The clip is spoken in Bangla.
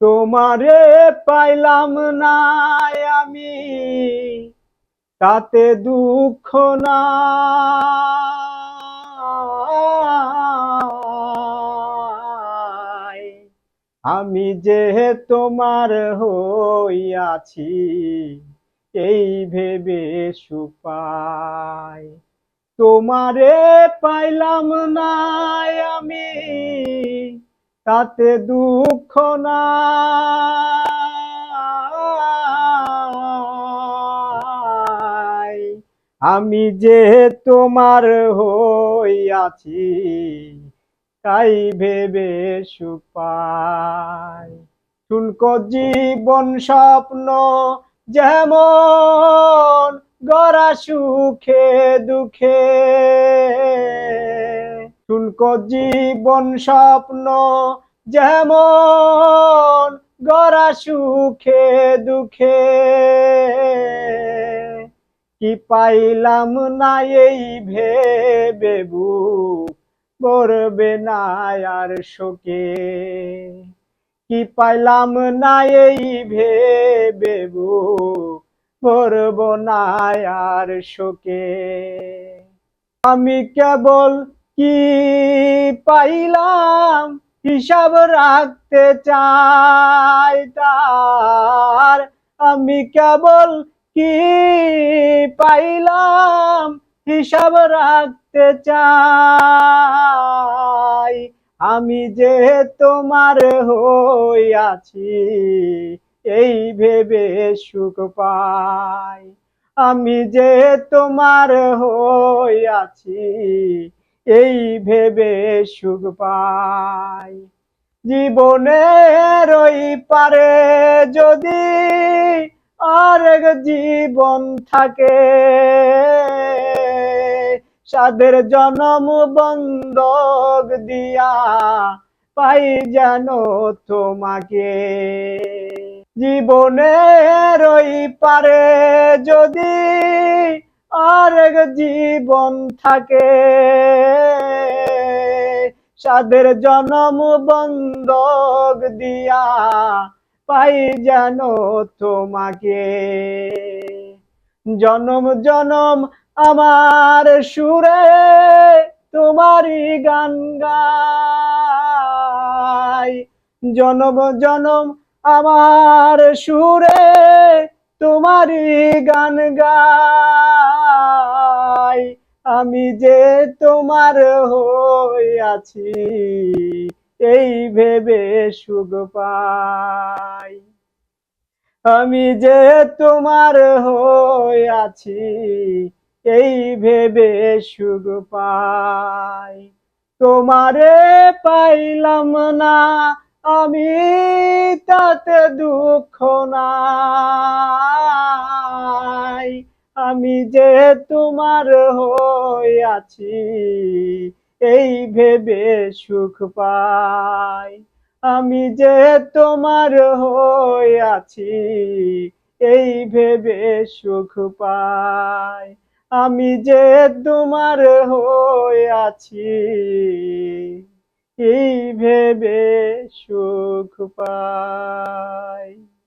তোমারে পাইলাম না আমি, তাতে দুঃখ না আমি যে তোমার হইয়াছি, এই ভেবে সুপাই তোমারে পাইলাম না আমি তাতে দুঃখ না। আমি যে তোমার হইয়াছি তাই ভেবে সুপাই শুনকো জীবন স্বপ্ন যেমন গড়া সুখে দুঃখে। শুনকো জীবন স্বপ্ন, যেমন গড়া সুখে, দুঃখে। কি পাইলাম না এই ভেবে বুক করবে না আর শোকে? কি পাইলাম না এই ভেবে বুক করব না আর শোকে? আমি কেবল কি পাইলাম হিসাব রাখতে চাই তার? আমি কেবল কি পাইলাম হিসাব রাখতে চাই? আমি যে তোমার হই আছি, এই ভেবে সুখ পাই। আমি যে তোমার হইয়াছি এই ভেবে সুখ পাই। জীবনের ওই পারে যদি আরেক জীবন থাকে সাদের জনম বন্ধক দিয়া পাই যেন তোমাকে। জীবনের ওই পারে যদি আরেক জীবন থাকে। সাদের জনম বন্ধক দিয়া পাই যেন তোমাকে। জনম জনম আমার সুরে তোমারই গান গাই। জনম জনম আমার সুরে তোমারই গান গাই। আমি যে তোমার হইয়াছি এই ভেবে সুখ পাই। আমি যে তোমার হইয়াছি এই ভেবে সুখ পাই। তোমারে পাইলাম না, আমি তাতে দুঃখ নাই। আমি যে তোমার হই আছি, এই ভেবে সুখ পাই। আমি যে তোমার হই আছি, এই ভেবে সুখ পাই। আমি যে তোমার হই আছি, এই ভেবে সুখ পাই।